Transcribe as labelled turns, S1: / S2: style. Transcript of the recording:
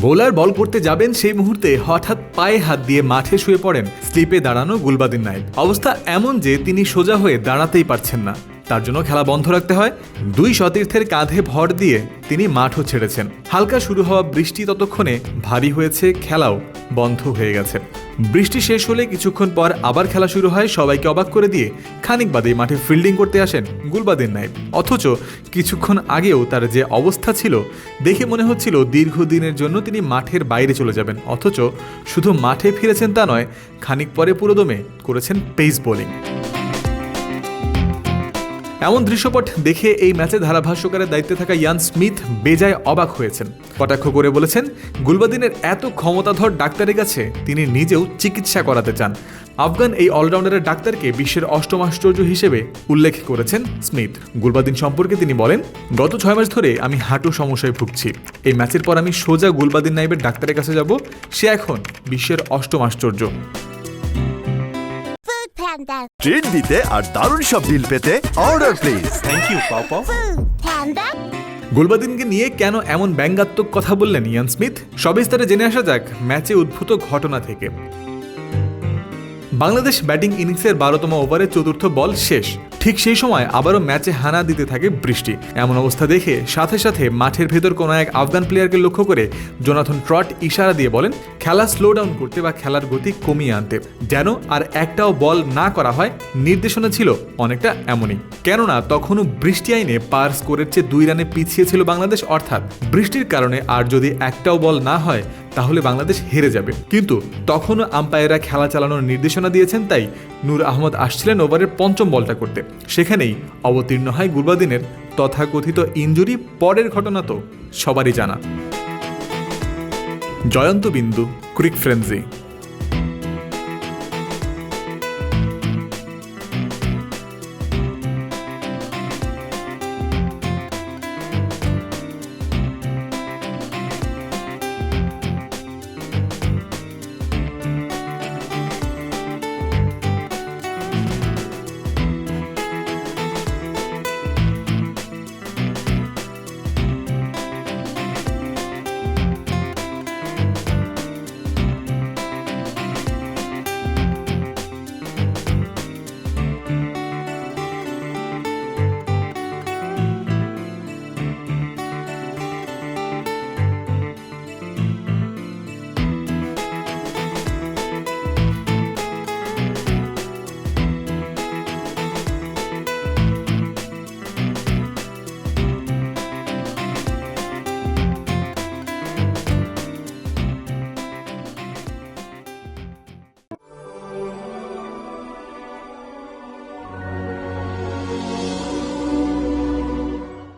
S1: Bowler ball করতে যাবেন সেই মুহূর্তে হঠাৎ পায়ে হাত দিয়ে মাঠে শুয়ে পড়েন স্লিপে দাঁড়ানো গুলবাদিন নাইব অবস্থা এমন যে তিনি সোজা হয়ে দাঁড়াতেই পারছেন না। তার জন্য খেলা বন্ধ রাখতে হয়। দুই সতীর্থের কাঁধে ভর দিয়ে তিনি মাঠও ছেড়েছেন। হালকা শুরু হওয়া বৃষ্টি ততক্ষণে ভারী হয়েছে, খেলাও বন্ধ হয়ে গেছে। বৃষ্টি শেষ হলে কিছুক্ষণ পর আবার খেলা শুরু হয়, সবাইকে অবাক করে দিয়ে খানিক বাদে মাঠে ফিল্ডিং করতে আসেন গুলবাদিন নাইব অথচ কিছুক্ষণ আগেও তার যে অবস্থা ছিল, দেখে মনে হচ্ছিল দীর্ঘদিনের জন্য তিনি মাঠের বাইরে চলে যাবেন। অথচ শুধু মাঠে ফিরেছেন তা নয়, খানিক পরে পুরোদমে করেছেন পেস বোলিং এমন দৃশ্যপট দেখে এই ম্যাচে ধারাভাষ্যকারের দায়িত্বে থাকা ইয়ান স্মিথ বেজায় অবাক হয়েছেন। কটাক্ষ করে বলেছেন, গুলবাদিনের এত ক্ষমতাধর ডাক্তারের কাছে তিনি নিজেও চিকিৎসা করাতে চান। আফগান এই অলরাউন্ডারের ডাক্তারকে বিশ্বের অষ্টম আশ্চর্য হিসেবে উল্লেখ করেছেন স্মিথ। গুলবাদিন সম্পর্কে তিনি বলেন, গত ছয় মাস ধরে আমি হাঁটু সমস্যায় ভুগছি। এই ম্যাচের পর আমি সোজা গুলবাদিন নাইবের ডাক্তারের কাছে যাব। সে এখন বিশ্বের অষ্টম আশ্চর্য.
S2: ট্রিট দিতে আর দারুণ সব ডিল পেতে অর্ডার প্লিজ
S3: থ্যাংক ইউ পাও
S4: Panda.
S1: গুলবাদিনকে নিয়ে কেন এমন ব্যঙ্গাত্মক কথা বললেন ইয়ান স্মিথ সবিস্তারে জেনে আসা যাক ম্যাচে উদ্ভূত ঘটনা থেকে। বাংলাদেশ ব্যাটিং ইনিংসের বারোতম ওভারে চতুর্থ বল শেষ। ঠিক সেই সময় আবারও ম্যাচে হানা দিতে থাকে বৃষ্টি। এমন অবস্থা দেখে সাথে সাথে মাঠের ভেতর কোনো এক আফগান প্লেয়ারকে লক্ষ্য করে জোনাথন ট্রট ইশারা দিয়ে বলেন, খেলা স্লো ডাউন করতে বা খেলার গতি কমিয়ে আনতে, যেন আর একটাও বল না করা হয়। নির্দেশনা ছিল অনেকটা এমনই। কেননা তখনও বৃষ্টি আইনে পার স্কোরের চেয়ে দুই রানে পিছিয়ে ছিল বাংলাদেশ, অর্থাৎ বৃষ্টির কারণে আর যদি একটাও বল না হয় তাহলে বাংলাদেশ হেরে যাবে। কিন্তু তখনও আম্পায়াররা খেলা চালানোর নির্দেশনা দিয়েছেন, তাই নূর আহমদ আসছিলেন ওভারের পঞ্চম বলটা করতে। সেখানেই অবতীর্ণ হয় গুরবাদিনের তথাকথিত ইঞ্জুরি, পরের ঘটনা তো সবারই জানা। জয়ন্ত বিন্দু, ক্রিক ফ্রেন্সি।